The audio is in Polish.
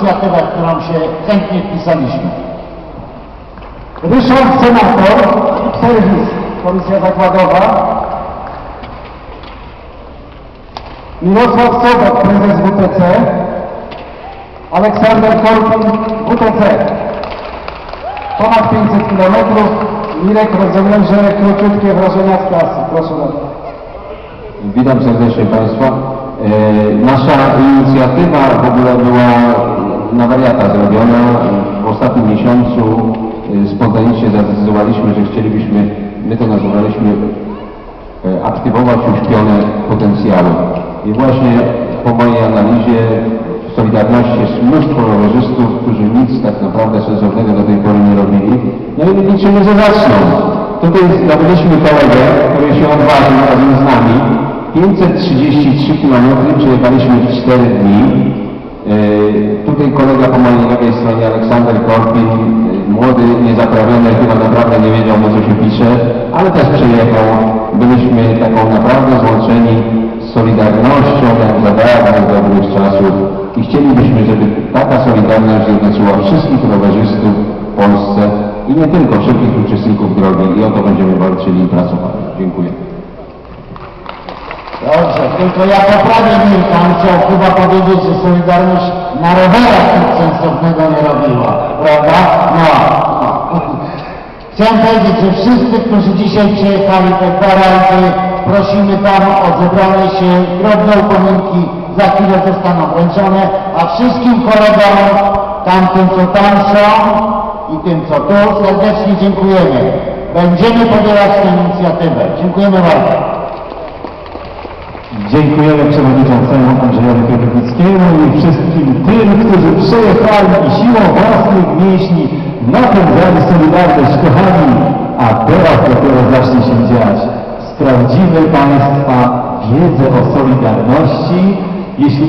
inicjatywę, w którą się chętnie wpisaliśmy. Ryszard Senator, serwis, Komisja Zakładowa. Mirosław Sobot, prezes WTC. Aleksander Korpin, WTC. Ponad 500 km. Mirek, rozumiem, że króciutkie wrażenia z klasy. Proszę bardzo. Witam serdecznie Państwa. E, Nasza inicjatywa w ogóle była na wariata zrobiona. W ostatnim miesiącu e, spontanicznie zadecydowaliśmy, że chcielibyśmy, my to nazywaliśmy e, aktywować uśpione potencjały. I właśnie po mojej analizie w Solidarności jest mnóstwo rowerzystów, którzy nic tak naprawdę sensownego do tej pory nie robili. No i liczymy, że zaczną. Tutaj zdobyliśmy kolegę, który się odważył razem z nami. 533 km przejechaliśmy w 4 dni. Yy, tutaj kolega po mojej lewej stronie, Aleksander Korpin, yy, młody, niezaprawiony, chyba naprawdę nie wiedział, na co się pisze, ale też przyjechał. Byliśmy taką naprawdę złączeni z Solidarnością, jak za dawnych dobrych czasów i chcielibyśmy, żeby taka Solidarność zjednoczyła wszystkich rowerzystów w Polsce i nie tylko, wszystkich uczestników drogi i o to będziemy walczyli i pracowali. Dziękuję. Dobrze, tylko ja poprawię Mirka, chyba na rowerach nic sensownego nie robiła, prawda? No. no. Chciałem powiedzieć, że wszyscy, którzy dzisiaj przyjechali te dwa razy, prosimy tam o zebranie się, drobne upominki za chwilę zostaną wręczone, a wszystkim kolegom, tamtym co tam są i tym co tu, serdecznie dziękujemy. Będziemy podjąć tę inicjatywę. Dziękujemy bardzo. Dziękujemy Przewodniczącemu Andrzejowi Kierownickiemu i wszystkim tym, którzy przyjechali i siłą własnych mięśni napędzali Solidarność. Kochani, a teraz dopiero zacznie się dziać. Sprawdzimy Państwa wiedzę o Solidarności. Jeśli